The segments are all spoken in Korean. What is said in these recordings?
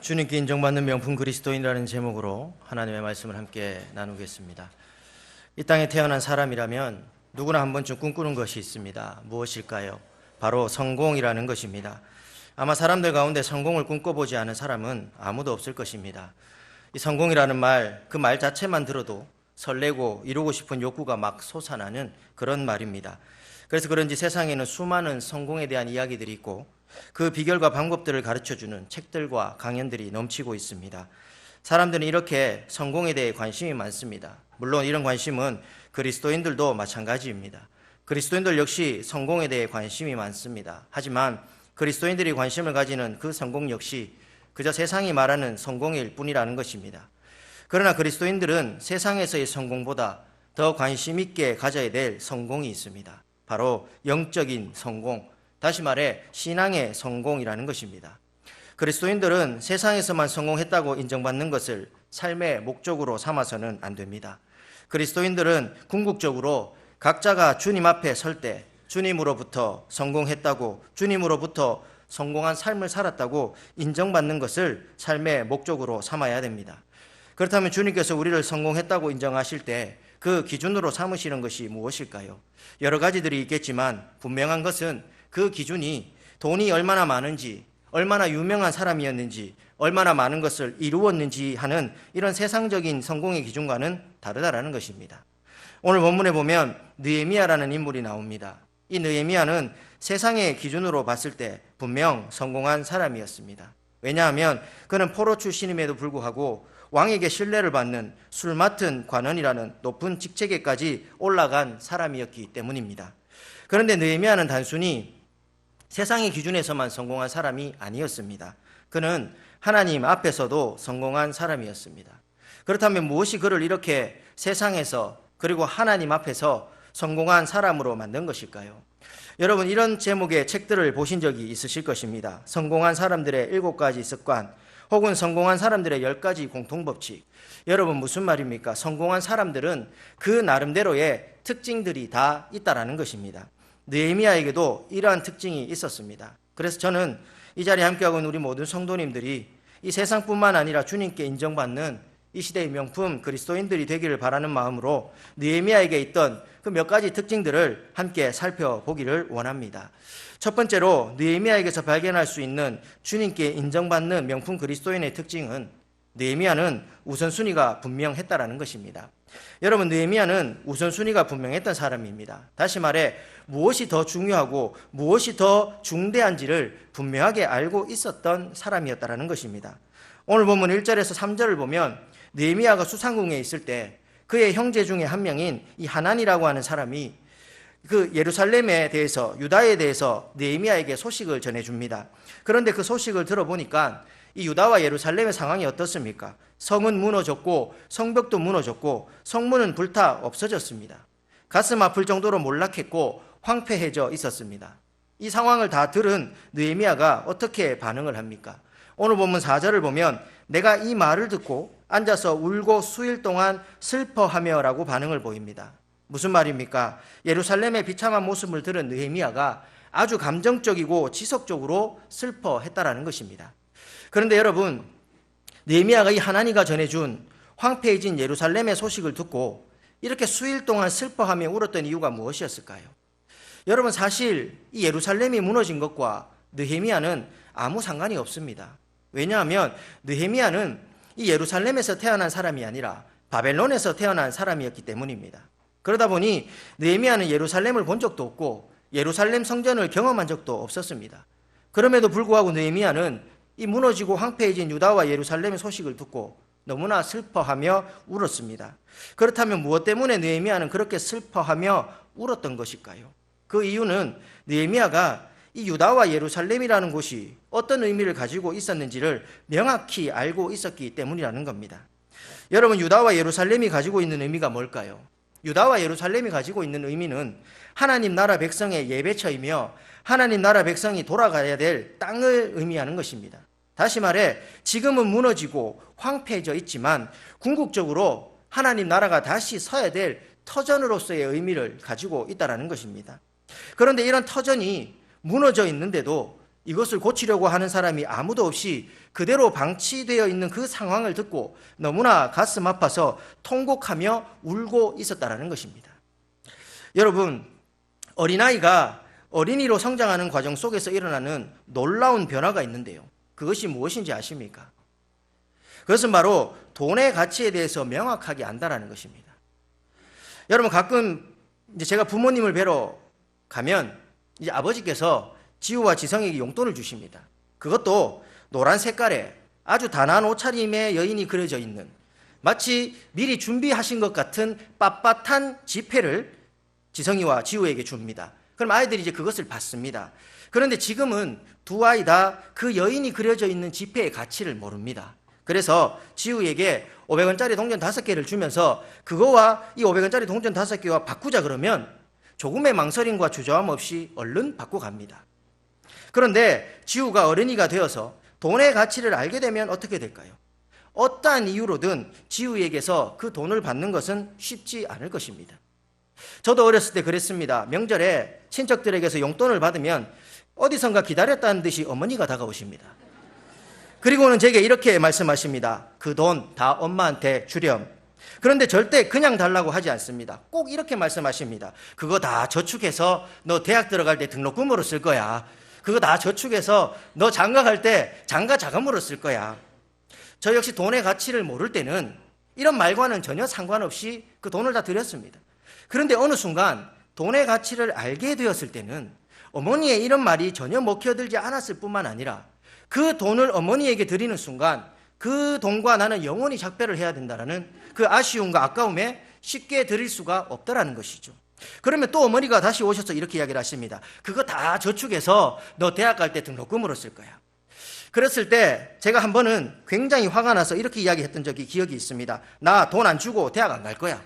주님께 인정받는 명품 그리스도인이라는 제목으로 하나님의 말씀을 함께 나누겠습니다. 이 땅에 태어난 사람이라면 누구나 한 번쯤 꿈꾸는 것이 있습니다. 무엇일까요? 바로 성공이라는 것입니다. 아마 사람들 가운데 성공을 꿈꿔보지 않은 사람은 아무도 없을 것입니다. 이 성공이라는 말, 그 말 자체만 들어도 설레고 이루고 싶은 욕구가 막 솟아나는 그런 말입니다. 그래서 그런지 세상에는 수많은 성공에 대한 이야기들이 있고 그 비결과 방법들을 가르쳐 주는 책들과 강연들이 넘치고 있습니다. 사람들은 이렇게 성공에 대해 관심이 많습니다. 물론 이런 관심은 그리스도인들도 마찬가지입니다. 그리스도인들 역시 성공에 대해 관심이 많습니다. 하지만 그리스도인들이 관심을 가지는 그 성공 역시 그저 세상이 말하는 성공일 뿐이라는 것입니다. 그러나 그리스도인들은 세상에서의 성공보다 더 관심 있게 가져야 될 성공이 있습니다. 바로 영적인 성공, 다시 말해 신앙의 성공이라는 것입니다. 그리스도인들은 세상에서만 성공했다고 인정받는 것을 삶의 목적으로 삼아서는 안 됩니다. 그리스도인들은 궁극적으로 각자가 주님 앞에 설 때 주님으로부터 성공했다고 주님으로부터 성공한 삶을 살았다고 인정받는 것을 삶의 목적으로 삼아야 됩니다. 그렇다면 주님께서 우리를 성공했다고 인정하실 때 그 기준으로 삼으시는 것이 무엇일까요? 여러 가지들이 있겠지만 분명한 것은 그 기준이 돈이 얼마나 많은지, 얼마나 유명한 사람이었는지, 얼마나 많은 것을 이루었는지 하는 이런 세상적인 성공의 기준과는 다르다라는 것입니다. 오늘 본문에 보면 느헤미야라는 인물이 나옵니다. 이 느헤미야는 세상의 기준으로 봤을 때 분명 성공한 사람이었습니다. 왜냐하면 그는 포로 출신임에도 불구하고 왕에게 신뢰를 받는 술 맡은 관원이라는 높은 직책에까지 올라간 사람이었기 때문입니다. 그런데 느헤미야는 단순히 세상의 기준에서만 성공한 사람이 아니었습니다. 그는 하나님 앞에서도 성공한 사람이었습니다. 그렇다면 무엇이 그를 이렇게 세상에서 그리고 하나님 앞에서 성공한 사람으로 만든 것일까요? 여러분 이런 제목의 책들을 보신 적이 있으실 것입니다. 성공한 사람들의 일곱 가지 습관 혹은 성공한 사람들의 열 가지 공통법칙. 여러분 무슨 말입니까? 성공한 사람들은 그 나름대로의 특징들이 다 있다라는 것입니다. 느헤미야에게도 이러한 특징이 있었습니다. 그래서 저는 이 자리에 함께하고 있는 우리 모든 성도님들이 이 세상뿐만 아니라 주님께 인정받는 이 시대의 명품 그리스도인들이 되기를 바라는 마음으로 느헤미야에게 있던 그 몇 가지 특징들을 함께 살펴보기를 원합니다. 첫 번째로 느헤미야에게서 발견할 수 있는 주님께 인정받는 명품 그리스도인의 특징은 느헤미야는 우선순위가 분명했다라는 것입니다. 여러분 느헤미야는 우선순위가 분명했던 사람입니다. 다시 말해 무엇이 더 중요하고 무엇이 더 중대한지를 분명하게 알고 있었던 사람이었다라는 것입니다. 오늘 본문 1절에서 3절을 보면 느헤미야가 수상궁에 있을 때 그의 형제 중에 한 명인 이 하난이라고 하는 사람이 그 예루살렘에 대해서 유다에 대해서 느헤미야에게 소식을 전해 줍니다. 그런데 그 소식을 들어보니까 이 유다와 예루살렘의 상황이 어떻습니까? 성은 무너졌고 성벽도 무너졌고 성문은 불타 없어졌습니다. 가슴 아플 정도로 몰락했고 황폐해져 있었습니다. 이 상황을 다 들은 느헤미야가 어떻게 반응을 합니까? 오늘 본문 4절을 보면 내가 이 말을 듣고 앉아서 울고 수일 동안 슬퍼하며라고 반응을 보입니다. 무슨 말입니까? 예루살렘의 비참한 모습을 들은 느헤미야가 아주 감정적이고 지속적으로 슬퍼했다라는 것입니다. 그런데 여러분, 느헤미야가 이 하나니가 전해준 황폐해진 예루살렘의 소식을 듣고 이렇게 수일 동안 슬퍼하며 울었던 이유가 무엇이었을까요? 여러분 사실 이 예루살렘이 무너진 것과 느헤미야는 아무 상관이 없습니다. 왜냐하면 느헤미야는 이 예루살렘에서 태어난 사람이 아니라 바벨론에서 태어난 사람이었기 때문입니다. 그러다 보니 느헤미야는 예루살렘을 본 적도 없고 예루살렘 성전을 경험한 적도 없었습니다. 그럼에도 불구하고 느헤미야는 이 무너지고 황폐해진 유다와 예루살렘의 소식을 듣고 너무나 슬퍼하며 울었습니다. 그렇다면 무엇 때문에 느헤미야는 그렇게 슬퍼하며 울었던 것일까요? 그 이유는 느헤미야가 이 유다와 예루살렘이라는 곳이 어떤 의미를 가지고 있었는지를 명확히 알고 있었기 때문이라는 겁니다. 여러분 유다와 예루살렘이 가지고 있는 의미가 뭘까요? 유다와 예루살렘이 가지고 있는 의미는 하나님 나라 백성의 예배처이며 하나님 나라 백성이 돌아가야 될 땅을 의미하는 것입니다. 다시 말해 지금은 무너지고 황폐해져 있지만 궁극적으로 하나님 나라가 다시 서야 될 터전으로서의 의미를 가지고 있다라는 것입니다. 그런데 이런 터전이 무너져 있는데도 이것을 고치려고 하는 사람이 아무도 없이 그대로 방치되어 있는 그 상황을 듣고 너무나 가슴 아파서 통곡하며 울고 있었다라는 것입니다. 여러분, 어린아이가 어린이로 성장하는 과정 속에서 일어나는 놀라운 변화가 있는데요. 그것이 무엇인지 아십니까? 그것은 바로 돈의 가치에 대해서 명확하게 안다라는 것입니다. 여러분 가끔 이제 제가 부모님을 뵈러 가면 이제 아버지께서 지우와 지성에게 용돈을 주십니다. 그것도 노란 색깔에 아주 단한 옷차림의 여인이 그려져 있는 마치 미리 준비하신 것 같은 빳빳한 지폐를 지성이와 지우에게 줍니다. 그럼 아이들이 이제 그것을 받습니다. 그런데 지금은 두 아이 다 그 여인이 그려져 있는 지폐의 가치를 모릅니다. 그래서 지우에게 500원짜리 동전 5개를 주면서 그거와 이 500원짜리 동전 5개와 바꾸자 그러면 조금의 망설임과 주저함 없이 얼른 바꿔 갑니다. 그런데 지우가 어른이가 되어서 돈의 가치를 알게 되면 어떻게 될까요? 어떠한 이유로든 지우에게서 그 돈을 받는 것은 쉽지 않을 것입니다. 저도 어렸을 때 그랬습니다. 명절에 친척들에게서 용돈을 받으면 어디선가 기다렸다는 듯이 어머니가 다가오십니다. 그리고는 제게 이렇게 말씀하십니다. 그 돈 다 엄마한테 주렴. 그런데 절대 그냥 달라고 하지 않습니다. 꼭 이렇게 말씀하십니다. 그거 다 저축해서 너 대학 들어갈 때 등록금으로 쓸 거야. 그거 다 저축해서 너 장가 갈 때 장가 자금으로 쓸 거야. 저 역시 돈의 가치를 모를 때는 이런 말과는 전혀 상관없이 그 돈을 다 드렸습니다. 그런데 어느 순간 돈의 가치를 알게 되었을 때는 어머니의 이런 말이 전혀 먹혀들지 않았을 뿐만 아니라 그 돈을 어머니에게 드리는 순간 그 돈과 나는 영원히 작별을 해야 된다라는 그 아쉬움과 아까움에 쉽게 드릴 수가 없다라는 것이죠. 그러면 또 어머니가 다시 오셔서 이렇게 이야기를 하십니다. 그거 다 저축해서 너 대학 갈 때 등록금으로 쓸 거야. 그랬을 때 제가 한 번은 굉장히 화가 나서 이렇게 이야기했던 적이 기억이 있습니다. 나 돈 안 주고 대학 안 갈 거야.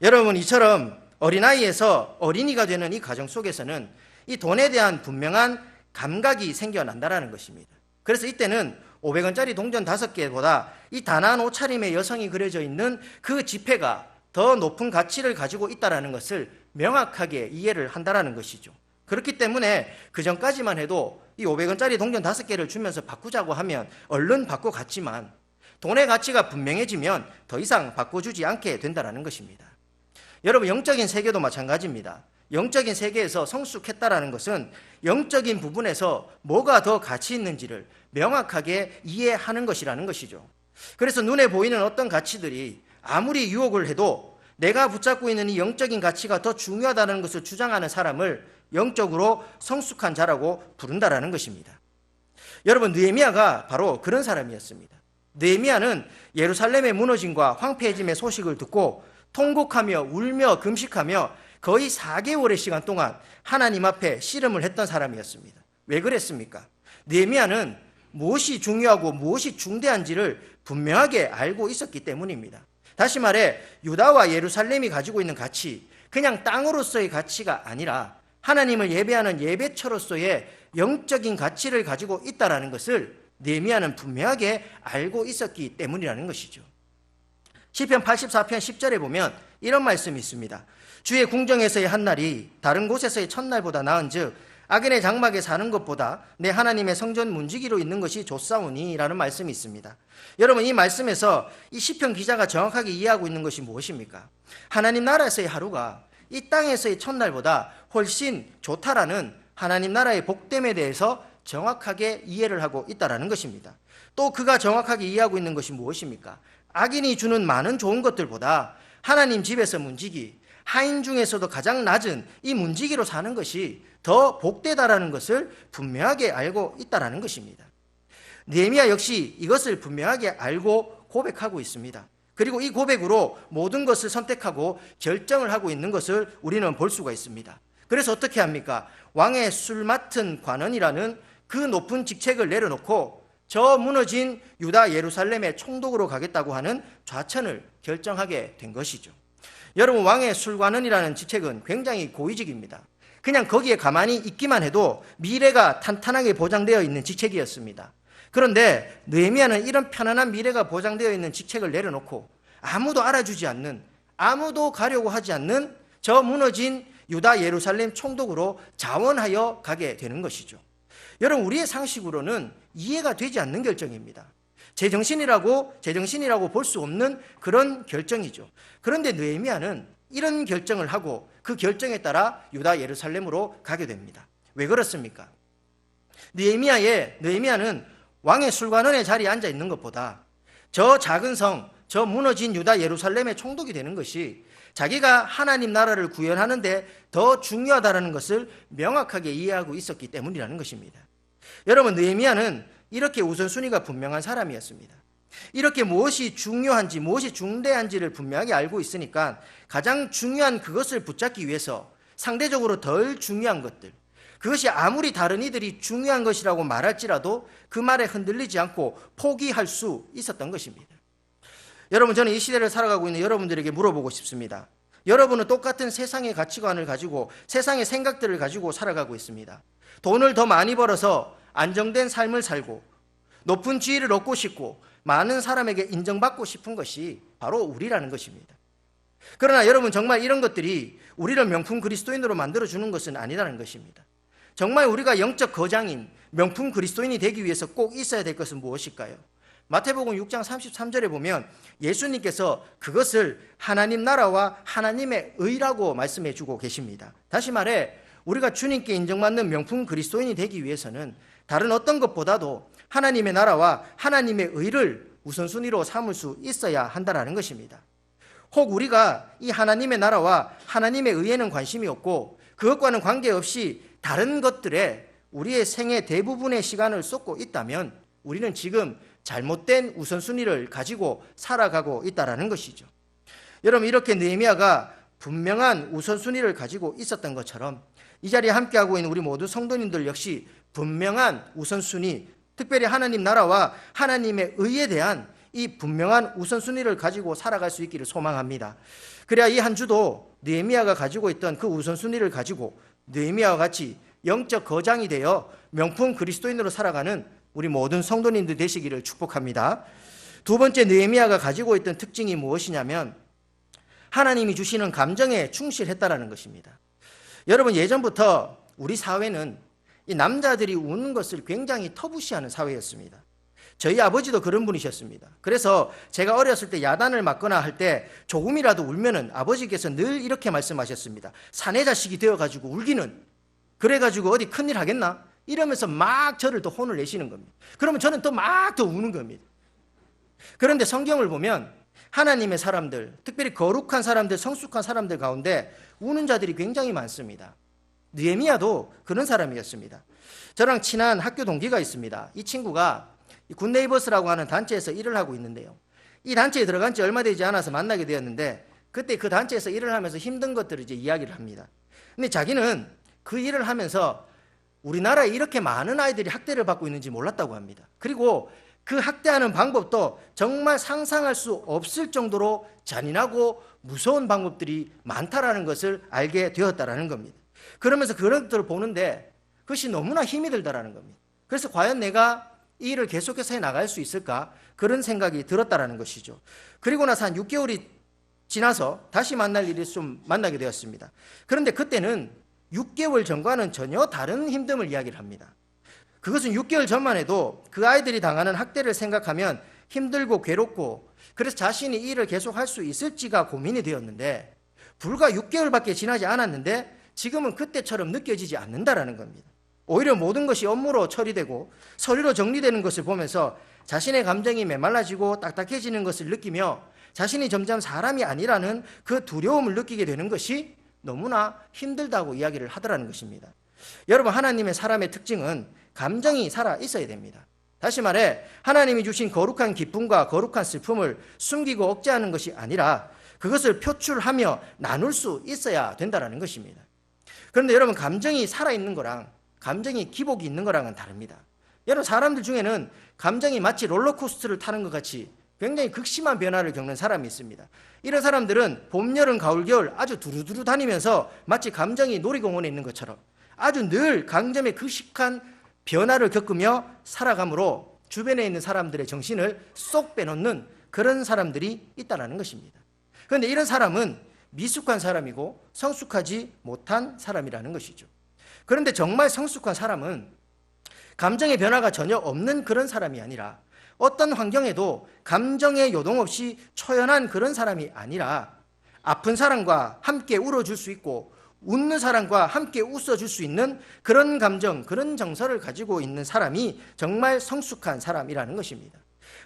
여러분 이처럼 어린아이에서 어린이가 되는 이 과정 속에서는 이 돈에 대한 분명한 감각이 생겨난다라는 것입니다. 그래서 이때는 500원짜리 동전 5개보다 이 단한 옷차림의 여성이 그려져 있는 그 지폐가 더 높은 가치를 가지고 있다라는 것을 명확하게 이해를 한다라는 것이죠. 그렇기 때문에 그 전까지만 해도 이 500원짜리 동전 5개를 주면서 바꾸자고 하면 얼른 바꿔 갔지만 돈의 가치가 분명해지면 더 이상 바꿔주지 않게 된다라는 것입니다. 여러분 영적인 세계도 마찬가지입니다. 영적인 세계에서 성숙했다라는 것은 영적인 부분에서 뭐가 더 가치 있는지를 명확하게 이해하는 것이라는 것이죠. 그래서 눈에 보이는 어떤 가치들이 아무리 유혹을 해도 내가 붙잡고 있는 이 영적인 가치가 더 중요하다는 것을 주장하는 사람을 영적으로 성숙한 자라고 부른다라는 것입니다. 여러분 느헤미야가 바로 그런 사람이었습니다. 느헤미야는 예루살렘의 무너짐과 황폐해짐의 소식을 듣고 통곡하며 울며 금식하며 거의 4개월의 시간 동안 하나님 앞에 씨름을 했던 사람이었습니다. 왜 그랬습니까? 느헤미야는 무엇이 중요하고 무엇이 중대한지를 분명하게 알고 있었기 때문입니다. 다시 말해 유다와 예루살렘이 가지고 있는 가치, 그냥 땅으로서의 가치가 아니라 하나님을 예배하는 예배처로서의 영적인 가치를 가지고 있다라는 것을 느헤미야는 분명하게 알고 있었기 때문이라는 것이죠. 시편 84편 10절에 보면 이런 말씀이 있습니다. 주의 궁정에서의 한 날이 다른 곳에서의 첫날보다 나은즉 악인의 장막에 사는 것보다 내 하나님의 성전 문지기로 있는 것이 좋사오니라는 말씀이 있습니다. 여러분 이 말씀에서 이 시편 기자가 정확하게 이해하고 있는 것이 무엇입니까? 하나님 나라에서의 하루가 이 땅에서의 첫날보다 훨씬 좋다라는 하나님 나라의 복됨에 대해서 정확하게 이해를 하고 있다라는 것입니다. 또 그가 정확하게 이해하고 있는 것이 무엇입니까? 악인이 주는 많은 좋은 것들보다 하나님 집에서 문지기, 하인 중에서도 가장 낮은 이 문지기로 사는 것이 더 복되다라는 것을 분명하게 알고 있다라는 것입니다. 느헤미야 역시 이것을 분명하게 알고 고백하고 있습니다. 그리고 이 고백으로 모든 것을 선택하고 결정을 하고 있는 것을 우리는 볼 수가 있습니다. 그래서 어떻게 합니까? 왕의 술 맡은 관원이라는 그 높은 직책을 내려놓고 저 무너진 유다 예루살렘의 총독으로 가겠다고 하는 좌천을 결정하게 된 것이죠. 여러분 왕의 술관원이라는 직책은 굉장히 고위직입니다. 그냥 거기에 가만히 있기만 해도 미래가 탄탄하게 보장되어 있는 직책이었습니다. 그런데 느헤미야는 이런 편안한 미래가 보장되어 있는 직책을 내려놓고 아무도 알아주지 않는 아무도 가려고 하지 않는 저 무너진 유다 예루살렘 총독으로 자원하여 가게 되는 것이죠. 여러분 우리의 상식으로는 이해가 되지 않는 결정입니다. 제정신이라고 제정신이라고 볼 수 없는 그런 결정이죠. 그런데 느헤미야는 이런 결정을 하고 그 결정에 따라 유다 예루살렘으로 가게 됩니다. 왜 그렇습니까? 느헤미야의 느헤미야는 왕의 술관원의 자리에 앉아 있는 것보다 저 작은 성, 저 무너진 유다 예루살렘의 총독이 되는 것이 자기가 하나님 나라를 구현하는데 더 중요하다는 것을 명확하게 이해하고 있었기 때문이라는 것입니다. 여러분 느헤미야는 이렇게 우선순위가 분명한 사람이었습니다. 이렇게 무엇이 중요한지 무엇이 중대한지를 분명하게 알고 있으니까 가장 중요한 그것을 붙잡기 위해서 상대적으로 덜 중요한 것들 그것이 아무리 다른 이들이 중요한 것이라고 말할지라도 그 말에 흔들리지 않고 포기할 수 있었던 것입니다. 여러분 저는 이 시대를 살아가고 있는 여러분들에게 물어보고 싶습니다. 여러분은 똑같은 세상의 가치관을 가지고 세상의 생각들을 가지고 살아가고 있습니다. 돈을 더 많이 벌어서 안정된 삶을 살고 높은 지위를 얻고 싶고 많은 사람에게 인정받고 싶은 것이 바로 우리라는 것입니다. 그러나 여러분 정말 이런 것들이 우리를 명품 그리스도인으로 만들어 주는 것은 아니라는 것입니다. 정말 우리가 영적 거장인 명품 그리스도인이 되기 위해서 꼭 있어야 될 것은 무엇일까요? 마태복음 6장 33절에 보면 예수님께서 그것을 하나님 나라와 하나님의 의라고 말씀해 주고 계십니다. 다시 말해 우리가 주님께 인정받는 명품 그리스도인이 되기 위해서는 다른 어떤 것보다도 하나님의 나라와 하나님의 의를 우선순위로 삼을 수 있어야 한다라는 것입니다. 혹 우리가 이 하나님의 나라와 하나님의 의에는 관심이 없고 그것과는 관계없이 다른 것들에 우리의 생의 대부분의 시간을 쏟고 있다면 우리는 지금 잘못된 우선순위를 가지고 살아가고 있다라는 것이죠. 여러분 이렇게 느헤미야가 분명한 우선순위를 가지고 있었던 것처럼 이 자리에 함께하고 있는 우리 모두 성도님들 역시 분명한 우선순위, 특별히 하나님 나라와 하나님의 의에 대한 이 분명한 우선순위를 가지고 살아갈 수 있기를 소망합니다. 그래야 이 한 주도 느헤미야가 가지고 있던 그 우선순위를 가지고 느헤미야와 같이 영적 거장이 되어 명품 그리스도인으로 살아가는 우리 모든 성도님들 되시기를 축복합니다. 두 번째 느헤미야가 가지고 있던 특징이 무엇이냐면 하나님이 주시는 감정에 충실했다라는 것입니다. 여러분 예전부터 우리 사회는 이 남자들이 우는 것을 굉장히 터부시하는 사회였습니다. 저희 아버지도 그런 분이셨습니다. 그래서 제가 어렸을 때 야단을 맞거나 할 때 조금이라도 울면은 아버지께서 늘 이렇게 말씀하셨습니다. 사내 자식이 되어 가지고 울기는 그래 가지고 어디 큰일 하겠나? 이러면서 막 저를 또 혼을 내시는 겁니다. 그러면 저는 또 막더 우는 겁니다. 그런데 성경을 보면 하나님의 사람들, 특별히 거룩한 사람들, 성숙한 사람들 가운데 우는 자들이 굉장히 많습니다. 느헤미야도 그런 사람이었습니다. 저랑 친한 학교 동기가 있습니다. 이 친구가 굿네이버스라고 하는 단체에서 일을 하고 있는데요. 이 단체에 들어간 지 얼마 되지 않아서 만나게 되었는데 그때 그 단체에서 일을 하면서 힘든 것들을 이제 이야기를 합니다. 근데 자기는 그 일을 하면서 우리나라에 이렇게 많은 아이들이 학대를 받고 있는지 몰랐다고 합니다. 그리고 그 학대하는 방법도 정말 상상할 수 없을 정도로 잔인하고 무서운 방법들이 많다라는 것을 알게 되었다라는 겁니다. 그러면서 그런 것들을 보는데 그것이 너무나 힘이 들다라는 겁니다. 그래서 과연 내가 이 일을 계속해서 해 나갈 수 있을까? 그런 생각이 들었다라는 것이죠. 그리고 나서 한 6개월이 지나서 다시 만날 일이 좀 만나게 되었습니다. 그런데 그때는 6개월 전과는 전혀 다른 힘듦을 이야기를 합니다. 그것은 6개월 전만 해도 그 아이들이 당하는 학대를 생각하면 힘들고 괴롭고 그래서 자신이 이 일을 계속 할 수 있을지가 고민이 되었는데 불과 6개월밖에 지나지 않았는데 지금은 그때처럼 느껴지지 않는다라는 겁니다. 오히려 모든 것이 업무로 처리되고 서류로 정리되는 것을 보면서 자신의 감정이 메말라지고 딱딱해지는 것을 느끼며 자신이 점점 사람이 아니라는 그 두려움을 느끼게 되는 것이 너무나 힘들다고 이야기를 하더라는 것입니다. 여러분, 하나님의 사람의 특징은 감정이 살아 있어야 됩니다. 다시 말해, 하나님이 주신 거룩한 기쁨과 거룩한 슬픔을 숨기고 억제하는 것이 아니라 그것을 표출하며 나눌 수 있어야 된다는 것입니다. 그런데 여러분, 감정이 살아 있는 거랑 감정이 기복이 있는 거랑은 다릅니다. 여러분, 사람들 중에는 감정이 마치 롤러코스터를 타는 것 같이 굉장히 극심한 변화를 겪는 사람이 있습니다. 이런 사람들은 봄, 여름, 가을, 겨울 아주 두루두루 다니면서 마치 감정이 놀이공원에 있는 것처럼 아주 늘 강점의 극식한 변화를 겪으며 살아감으로 주변에 있는 사람들의 정신을 쏙 빼놓는 그런 사람들이 있다는 것입니다. 그런데 이런 사람은 미숙한 사람이고 성숙하지 못한 사람이라는 것이죠. 그런데 정말 성숙한 사람은 감정의 변화가 전혀 없는 그런 사람이 아니라 어떤 환경에도 감정의 요동 없이 초연한 그런 사람이 아니라 아픈 사람과 함께 울어줄 수 있고 웃는 사람과 함께 웃어줄 수 있는 그런 감정, 그런 정서를 가지고 있는 사람이 정말 성숙한 사람이라는 것입니다.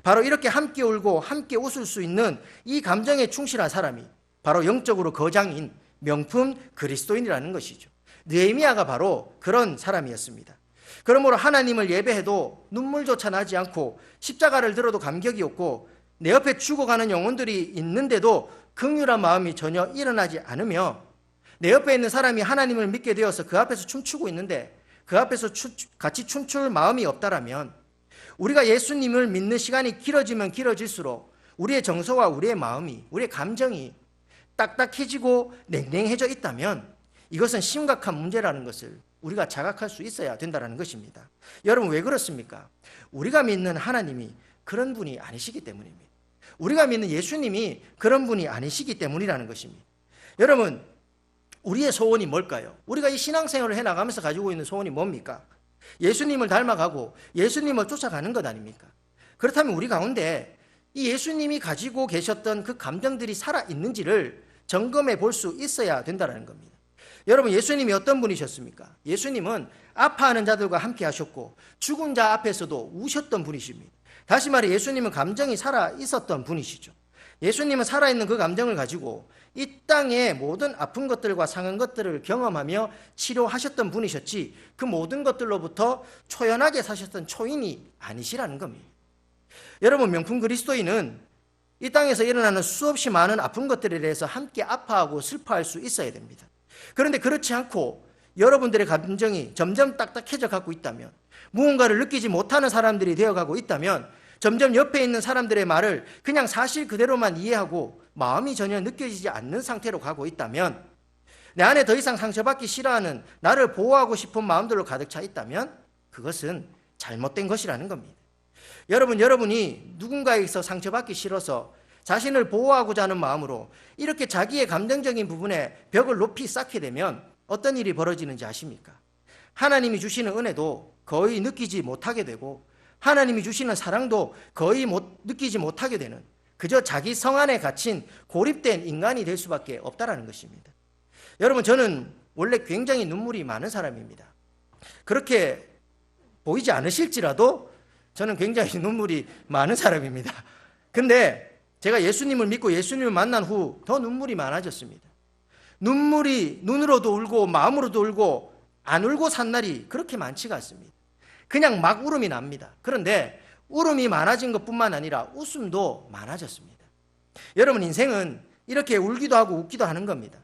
바로 이렇게 함께 울고 함께 웃을 수 있는 이 감정에 충실한 사람이 바로 영적으로 거장인 명품 그리스도인이라는 것이죠. 느헤미야가 바로 그런 사람이었습니다. 그러므로 하나님을 예배해도 눈물조차 나지 않고 십자가를 들어도 감격이 없고 내 옆에 죽어가는 영혼들이 있는데도 긍휼한 마음이 전혀 일어나지 않으며 내 옆에 있는 사람이 하나님을 믿게 되어서 그 앞에서 춤추고 있는데 그 앞에서 추, 같이 춤출 마음이 없다라면 우리가 예수님을 믿는 시간이 길어지면 길어질수록 우리의 정서와 우리의 마음이 우리의 감정이 딱딱해지고 냉랭해져 있다면 이것은 심각한 문제라는 것을 우리가 자각할 수 있어야 된다는 것입니다. 여러분 왜 그렇습니까? 우리가 믿는 하나님이 그런 분이 아니시기 때문입니다. 우리가 믿는 예수님이 그런 분이 아니시기 때문이라는 것입니다. 여러분 우리의 소원이 뭘까요? 우리가 이 신앙생활을 해 나가면서 가지고 있는 소원이 뭡니까? 예수님을 닮아가고 예수님을 쫓아가는 것 아닙니까? 그렇다면 우리 가운데 이 예수님이 가지고 계셨던 그 감정들이 살아 있는지를 점검해 볼 수 있어야 된다는 겁니다. 여러분 예수님이 어떤 분이셨습니까? 예수님은 아파하는 자들과 함께 하셨고 죽은 자 앞에서도 우셨던 분이십니다. 다시 말해 예수님은 감정이 살아 있었던 분이시죠. 예수님은 살아있는 그 감정을 가지고 이 땅의 모든 아픈 것들과 상한 것들을 경험하며 치료하셨던 분이셨지 그 모든 것들로부터 초연하게 사셨던 초인이 아니시라는 겁니다. 여러분 명품 그리스도인은 이 땅에서 일어나는 수없이 많은 아픈 것들에 대해서 함께 아파하고 슬퍼할 수 있어야 됩니다. 그런데 그렇지 않고 여러분들의 감정이 점점 딱딱해져 가고 있다면 무언가를 느끼지 못하는 사람들이 되어 가고 있다면 점점 옆에 있는 사람들의 말을 그냥 사실 그대로만 이해하고 마음이 전혀 느껴지지 않는 상태로 가고 있다면 내 안에 더 이상 상처받기 싫어하는 나를 보호하고 싶은 마음들로 가득 차 있다면 그것은 잘못된 것이라는 겁니다. 여러분, 여러분이 누군가에게서 상처받기 싫어서 자신을 보호하고자 하는 마음으로 이렇게 자기의 감정적인 부분에 벽을 높이 쌓게 되면 어떤 일이 벌어지는지 아십니까? 하나님이 주시는 은혜도 거의 느끼지 못하게 되고 하나님이 주시는 사랑도 거의 못, 느끼지 못하게 되는 그저 자기 성 안에 갇힌 고립된 인간이 될 수밖에 없다라는 것입니다. 여러분 저는 원래 굉장히 눈물이 많은 사람입니다. 그렇게 보이지 않으실지라도 저는 굉장히 눈물이 많은 사람입니다. 근데 제가 예수님을 믿고 예수님을 만난 후 더 눈물이 많아졌습니다. 눈물이 눈으로도 울고 마음으로도 울고 안 울고 산 날이 그렇게 많지가 않습니다. 그냥 막 울음이 납니다. 그런데 울음이 많아진 것뿐만 아니라 웃음도 많아졌습니다. 여러분 인생은 이렇게 울기도 하고 웃기도 하는 겁니다.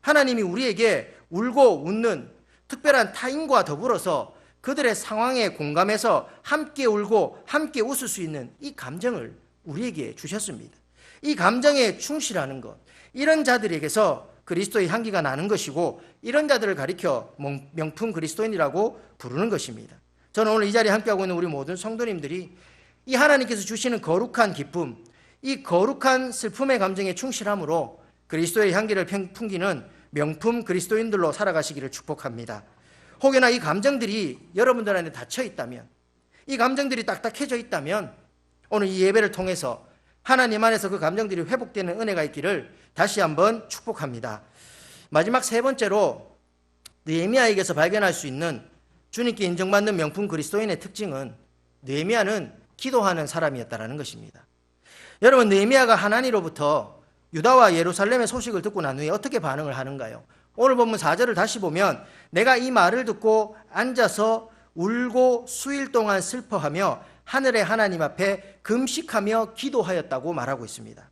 하나님이 우리에게 울고 웃는 특별한 타인과 더불어서 그들의 상황에 공감해서 함께 울고 함께 웃을 수 있는 이 감정을 우리에게 주셨습니다. 이 감정에 충실하는 것, 이런 자들에게서 그리스도의 향기가 나는 것이고 이런 자들을 가리켜 명품 그리스도인이라고 부르는 것입니다. 저는 오늘 이 자리에 함께하고 있는 우리 모든 성도님들이 이 하나님께서 주시는 거룩한 기쁨, 이 거룩한 슬픔의 감정에 충실함으로 그리스도의 향기를 풍기는 명품 그리스도인들로 살아가시기를 축복합니다. 혹여나 이 감정들이 여러분들 안에 닫혀 있다면, 이 감정들이 딱딱해져 있다면, 오늘 이 예배를 통해서 하나님 안에서 그 감정들이 회복되는 은혜가 있기를 다시 한번 축복합니다. 마지막 세 번째로 느헤미야에게서 발견할 수 있는 주님께 인정받는 명품 그리스도인의 특징은 느헤미야는 기도하는 사람이었다라는 것입니다. 여러분 느헤미야가 하나님으로부터 유다와 예루살렘의 소식을 듣고 난 후에 어떻게 반응을 하는가요? 오늘 본문 4절을 다시 보면 내가 이 말을 듣고 앉아서 울고 수일 동안 슬퍼하며 하늘의 하나님 앞에 금식하며 기도하였다고 말하고 있습니다.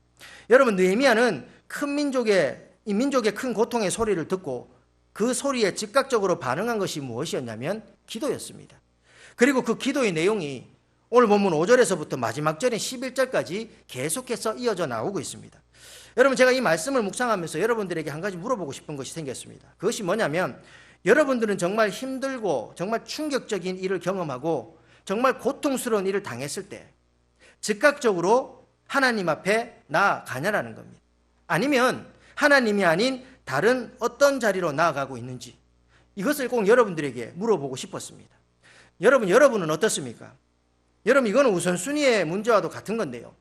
여러분 느헤미야는 큰 민족의 이 민족의 큰 고통의 소리를 듣고 그 소리에 즉각적으로 반응한 것이 무엇이었냐면 기도였습니다. 그리고 그 기도의 내용이 오늘 본문 5절에서부터 마지막 절인 11절까지 계속해서 이어져 나오고 있습니다. 여러분 제가 이 말씀을 묵상하면서 여러분들에게 한 가지 물어보고 싶은 것이 생겼습니다. 그것이 뭐냐면 여러분들은 정말 힘들고 정말 충격적인 일을 경험하고 정말 고통스러운 일을 당했을 때 즉각적으로 하나님 앞에 나아가냐라는 겁니다. 아니면 하나님이 아닌 다른 어떤 자리로 나아가고 있는지 이것을 꼭 여러분들에게 물어보고 싶었습니다. 여러분, 여러분은 어떻습니까? 여러분, 이거는 우선순위의 문제와도 같은 건데요.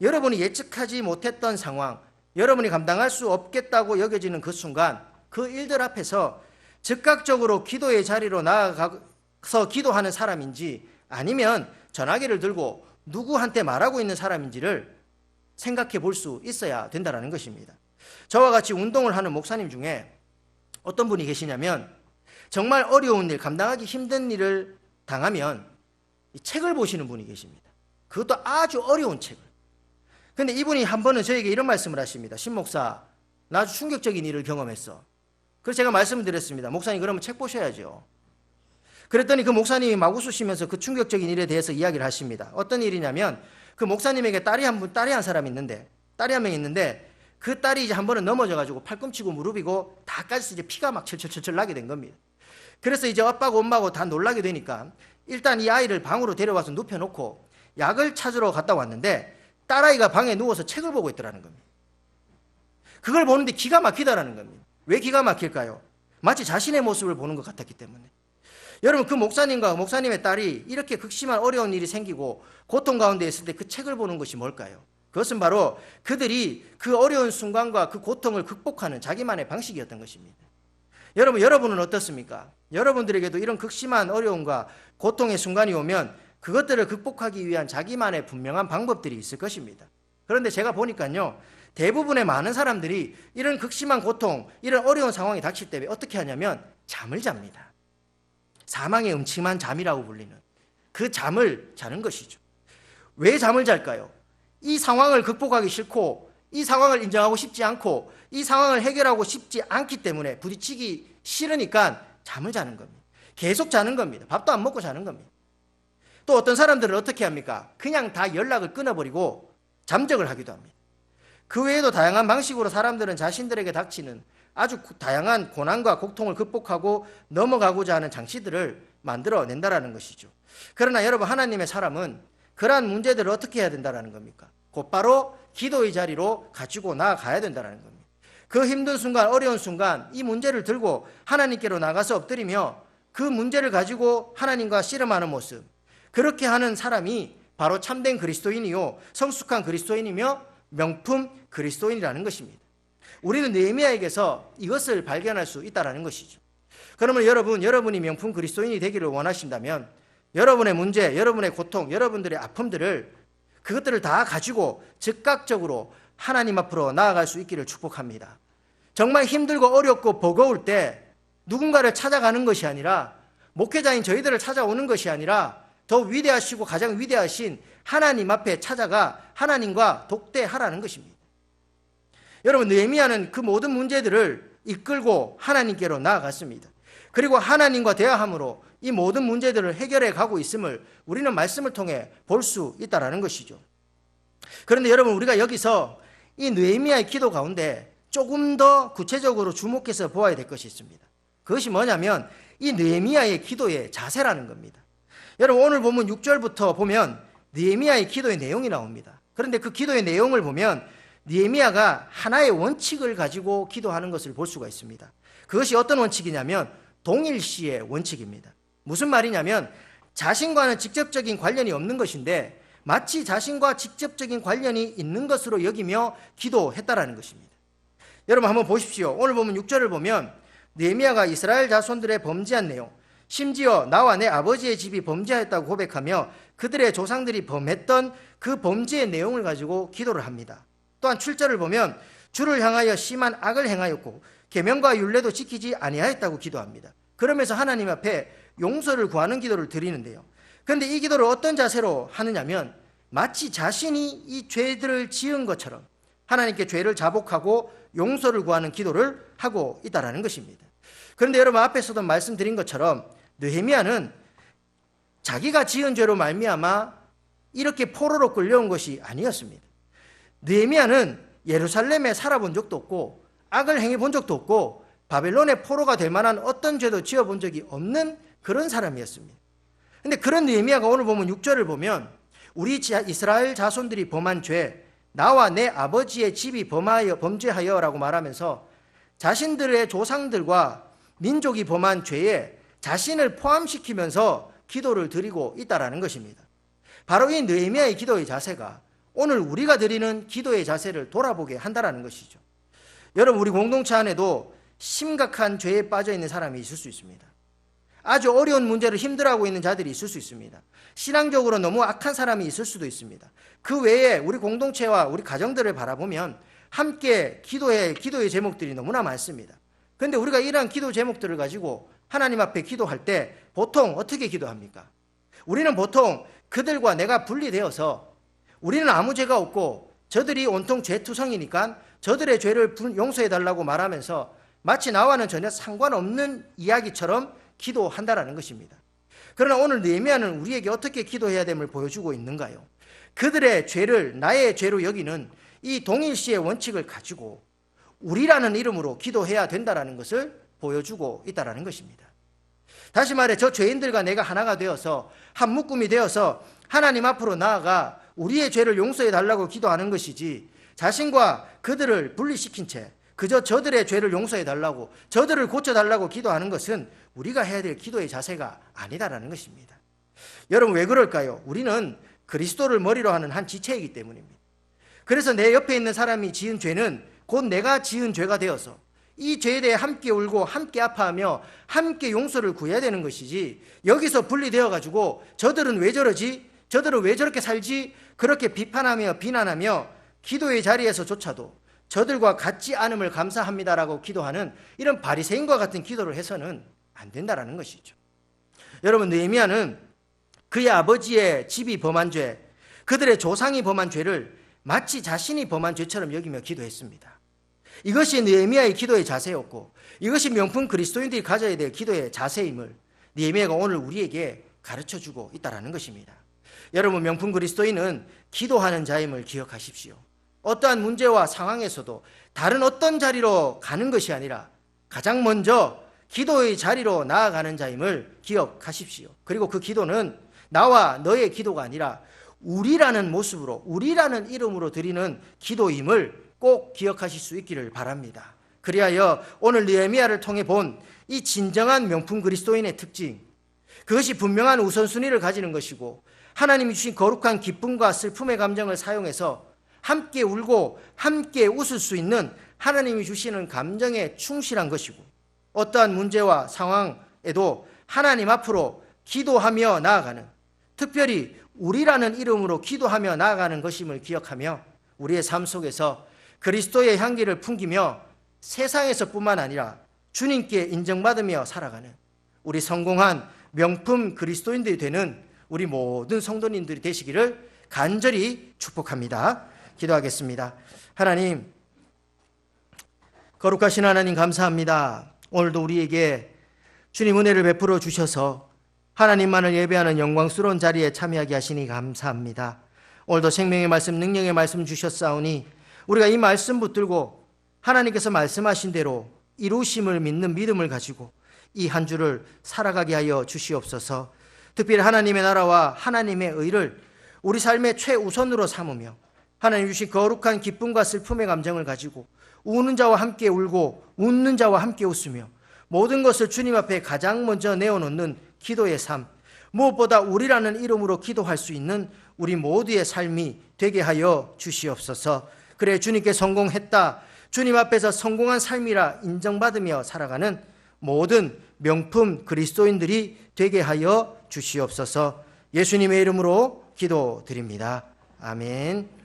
여러분이 예측하지 못했던 상황, 여러분이 감당할 수 없겠다고 여겨지는 그 순간, 그 일들 앞에서 즉각적으로 기도의 자리로 나아가서 기도하는 사람인지 아니면 전화기를 들고 누구한테 말하고 있는 사람인지를 생각해 볼 수 있어야 된다는 것입니다. 저와 같이 운동을 하는 목사님 중에 어떤 분이 계시냐면 정말 어려운 일, 감당하기 힘든 일을 당하면 이 책을 보시는 분이 계십니다. 그것도 아주 어려운 책을. 근데 이분이 한 번은 저에게 이런 말씀을 하십니다. 신 목사, 나 아주 충격적인 일을 경험했어. 그래서 제가 말씀을 드렸습니다. 목사님, 그러면 책 보셔야죠. 그랬더니 그 목사님이 막 웃으시면서 그 충격적인 일에 대해서 이야기를 하십니다. 어떤 일이냐면 그 목사님에게 딸이 한 분, 딸이 한 사람이 있는데, 딸이 한 명 있는데 그 딸이 이제 한 번은 넘어져가지고 팔꿈치고 무릎이고 다까지 이제 피가 막 철철철철 나게 된 겁니다. 그래서 이제 아빠고 엄마고 다 놀라게 되니까 일단 이 아이를 방으로 데려와서 눕혀놓고 약을 찾으러 갔다 왔는데 딸아이가 방에 누워서 책을 보고 있더라는 겁니다. 그걸 보는데 기가 막히다라는 겁니다. 왜 기가 막힐까요? 마치 자신의 모습을 보는 것 같았기 때문에. 여러분 그 목사님과 목사님의 딸이 이렇게 극심한 어려운 일이 생기고 고통 가운데 있을 때 그 책을 보는 것이 뭘까요? 그것은 바로 그들이 그 어려운 순간과 그 고통을 극복하는 자기만의 방식이었던 것입니다. 여러분, 여러분은 어떻습니까? 여러분들에게도 이런 극심한 어려움과 고통의 순간이 오면 그것들을 극복하기 위한 자기만의 분명한 방법들이 있을 것입니다. 그런데 제가 보니까요, 대부분의 많은 사람들이 이런 극심한 고통, 이런 어려운 상황이 닥칠 때 어떻게 하냐면 잠을 잡니다. 사망의 음침한 잠이라고 불리는 그 잠을 자는 것이죠. 왜 잠을 잘까요? 이 상황을 극복하기 싫고 이 상황을 인정하고 싶지 않고 이 상황을 해결하고 싶지 않기 때문에 부딪히기 싫으니까 잠을 자는 겁니다. 계속 자는 겁니다. 밥도 안 먹고 자는 겁니다. 또 어떤 사람들은 어떻게 합니까? 그냥 다 연락을 끊어버리고 잠적을 하기도 합니다. 그 외에도 다양한 방식으로 사람들은 자신들에게 닥치는 아주 다양한 고난과 고통을 극복하고 넘어가고자 하는 장치들을 만들어 낸다라는 것이죠. 그러나 여러분 하나님의 사람은 그러한 문제들을 어떻게 해야 된다라는 겁니까? 곧바로 기도의 자리로 가지고 나아가야 된다는 겁니다. 그 힘든 순간, 어려운 순간 이 문제를 들고 하나님께로 나가서 엎드리며 그 문제를 가지고 하나님과 씨름하는 모습. 그렇게 하는 사람이 바로 참된 그리스도인이요. 성숙한 그리스도인이며 명품 그리스도인이라는 것입니다. 우리는 느헤미야에게서 이것을 발견할 수 있다라는 것이죠. 그러면 여러분, 여러분이 명품 그리스도인이 되기를 원하신다면 여러분의 문제, 여러분의 고통, 여러분들의 아픔들을 그것들을 다 가지고 즉각적으로 하나님 앞으로 나아갈 수 있기를 축복합니다. 정말 힘들고 어렵고 버거울 때 누군가를 찾아가는 것이 아니라 목회자인 저희들을 찾아오는 것이 아니라 더 위대하시고 가장 위대하신 하나님 앞에 찾아가 하나님과 독대하라는 것입니다. 여러분 느헤미야는 그 모든 문제들을 이끌고 하나님께로 나아갔습니다. 그리고 하나님과 대화함으로 이 모든 문제들을 해결해 가고 있음을 우리는 말씀을 통해 볼 수 있다라는 것이죠. 그런데 여러분 우리가 여기서 이 느헤미야의 기도 가운데 조금 더 구체적으로 주목해서 보아야 될 것이 있습니다. 그것이 뭐냐면 이 느헤미야의 기도의 자세라는 겁니다. 여러분 오늘 보면 6절부터 보면 느헤미야의 기도의 내용이 나옵니다. 그런데 그 기도의 내용을 보면 느헤미야가 하나의 원칙을 가지고 기도하는 것을 볼 수가 있습니다. 그것이 어떤 원칙이냐면 동일시의 원칙입니다. 무슨 말이냐면 자신과는 직접적인 관련이 없는 것인데 마치 자신과 직접적인 관련이 있는 것으로 여기며 기도했다라는 것입니다. 여러분 한번 보십시오. 오늘 보면 6절을 보면 느헤미야가 이스라엘 자손들의 범죄한 내용, 심지어 나와 내 아버지의 집이 범죄하였다고 고백하며 그들의 조상들이 범했던 그 범죄의 내용을 가지고 기도를 합니다. 또한 7절을 보면 주를 향하여 심한 악을 행하였고 계명과 율례도 지키지 아니하였다고 기도합니다. 그러면서 하나님 앞에 용서를 구하는 기도를 드리는데요. 그런데 이 기도를 어떤 자세로 하느냐면 마치 자신이 이 죄들을 지은 것처럼 하나님께 죄를 자복하고 용서를 구하는 기도를 하고 있다라는 것입니다. 그런데 여러분 앞에서도 말씀드린 것처럼 느헤미야는 자기가 지은 죄로 말미암아 이렇게 포로로 끌려온 것이 아니었습니다. 느헤미야는 예루살렘에 살아본 적도 없고 악을 행해 본 적도 없고 바벨론의 포로가 될 만한 어떤 죄도 지어 본 적이 없는 그런 사람이었습니다. 근데 그런 느헤미야가 오늘 보면 6절을 보면 우리 이스라엘 자손들이 범한 죄, 나와 내 아버지의 집이 범하여 범죄하여라고 말하면서 자신들의 조상들과 민족이 범한 죄에 자신을 포함시키면서 기도를 드리고 있다라는 것입니다. 바로 이 느헤미야의 기도의 자세가 오늘 우리가 드리는 기도의 자세를 돌아보게 한다라는 것이죠. 여러분 우리 공동체 안에도 심각한 죄에 빠져 있는 사람이 있을 수 있습니다. 아주 어려운 문제를 힘들어하고 있는 자들이 있을 수 있습니다. 신앙적으로 너무 악한 사람이 있을 수도 있습니다. 그 외에 우리 공동체와 우리 가정들을 바라보면 함께 기도의 기도의 제목들이 너무나 많습니다. 그런데 우리가 이러한 기도 제목들을 가지고 하나님 앞에 기도할 때 보통 어떻게 기도합니까? 우리는 보통 그들과 내가 분리되어서 우리는 아무 죄가 없고 저들이 온통 죄투성이니까 저들의 죄를 용서해 달라고 말하면서 마치 나와는 전혀 상관없는 이야기처럼 기도한다라는 것입니다. 그러나 오늘 느헤미야는 우리에게 어떻게 기도해야 됨을 보여주고 있는가요? 그들의 죄를 나의 죄로 여기는 이 동일시의 원칙을 가지고 우리라는 이름으로 기도해야 된다라는 것을 보여주고 있다라는 것입니다. 다시 말해 저 죄인들과 내가 하나가 되어서 한 묶음이 되어서 하나님 앞으로 나아가 우리의 죄를 용서해 달라고 기도하는 것이지 자신과 그들을 분리시킨 채 그저 저들의 죄를 용서해 달라고 저들을 고쳐 달라고 기도하는 것은 우리가 해야 될 기도의 자세가 아니다라는 것입니다. 여러분 왜 그럴까요? 우리는 그리스도를 머리로 하는 한 지체이기 때문입니다. 그래서 내 옆에 있는 사람이 지은 죄는 곧 내가 지은 죄가 되어서 이 죄에 대해 함께 울고 함께 아파하며 함께 용서를 구해야 되는 것이지 여기서 분리되어 가지고 저들은 왜 저러지? 저들은 왜 저렇게 살지? 그렇게 비판하며 비난하며 기도의 자리에서조차도 저들과 같지 않음을 감사합니다라고 기도하는 이런 바리새인과 같은 기도를 해서는 안 된다라는 것이죠. 여러분 느헤미야는 그의 아버지의 집이 범한 죄, 그들의 조상이 범한 죄를 마치 자신이 범한 죄처럼 여기며 기도했습니다. 이것이 느헤미야의 기도의 자세였고 이것이 명품 그리스도인들이 가져야 될 기도의 자세임을 느헤미야가 오늘 우리에게 가르쳐 주고 있다라는 것입니다. 여러분 명품 그리스도인은 기도하는 자임을 기억하십시오. 어떠한 문제와 상황에서도 다른 어떤 자리로 가는 것이 아니라 가장 먼저 기도의 자리로 나아가는 자임을 기억하십시오. 그리고 그 기도는 나와 너의 기도가 아니라 우리라는 모습으로 우리라는 이름으로 드리는 기도임을 꼭 기억하실 수 있기를 바랍니다. 그리하여 오늘 느헤미야를 통해 본 이 진정한 명품 그리스도인의 특징 그것이 분명한 우선순위를 가지는 것이고 하나님이 주신 거룩한 기쁨과 슬픔의 감정을 사용해서 함께 울고 함께 웃을 수 있는 하나님이 주시는 감정에 충실한 것이고 어떠한 문제와 상황에도 하나님 앞으로 기도하며 나아가는 특별히 우리라는 이름으로 기도하며 나아가는 것임을 기억하며 우리의 삶 속에서 그리스도의 향기를 풍기며 세상에서뿐만 아니라 주님께 인정받으며 살아가는 우리 성공한 명품 그리스도인들이 되는 우리 모든 성도님들이 되시기를 간절히 축복합니다. 기도하겠습니다. 하나님, 거룩하신 하나님 감사합니다. 오늘도 우리에게 주님 은혜를 베풀어 주셔서 하나님만을 예배하는 영광스러운 자리에 참여하게 하시니 감사합니다. 오늘도 생명의 말씀, 능력의 말씀 주셨사오니 우리가 이 말씀 붙들고 하나님께서 말씀하신 대로 이루심을 믿는 믿음을 가지고 이 한 주를 살아가게 하여 주시옵소서. 특별히 하나님의 나라와 하나님의 의를 우리 삶의 최우선으로 삼으며 하나님 주신 거룩한 기쁨과 슬픔의 감정을 가지고 우는 자와 함께 울고 웃는 자와 함께 웃으며 모든 것을 주님 앞에 가장 먼저 내어놓는 기도의 삶, 무엇보다 우리라는 이름으로 기도할 수 있는 우리 모두의 삶이 되게 하여 주시옵소서. 그래 주님께 성공했다. 주님 앞에서 성공한 삶이라 인정받으며 살아가는 모든 명품 그리스도인들이 되게 하여 주시옵소서. 예수님의 이름으로 기도드립니다. 아멘.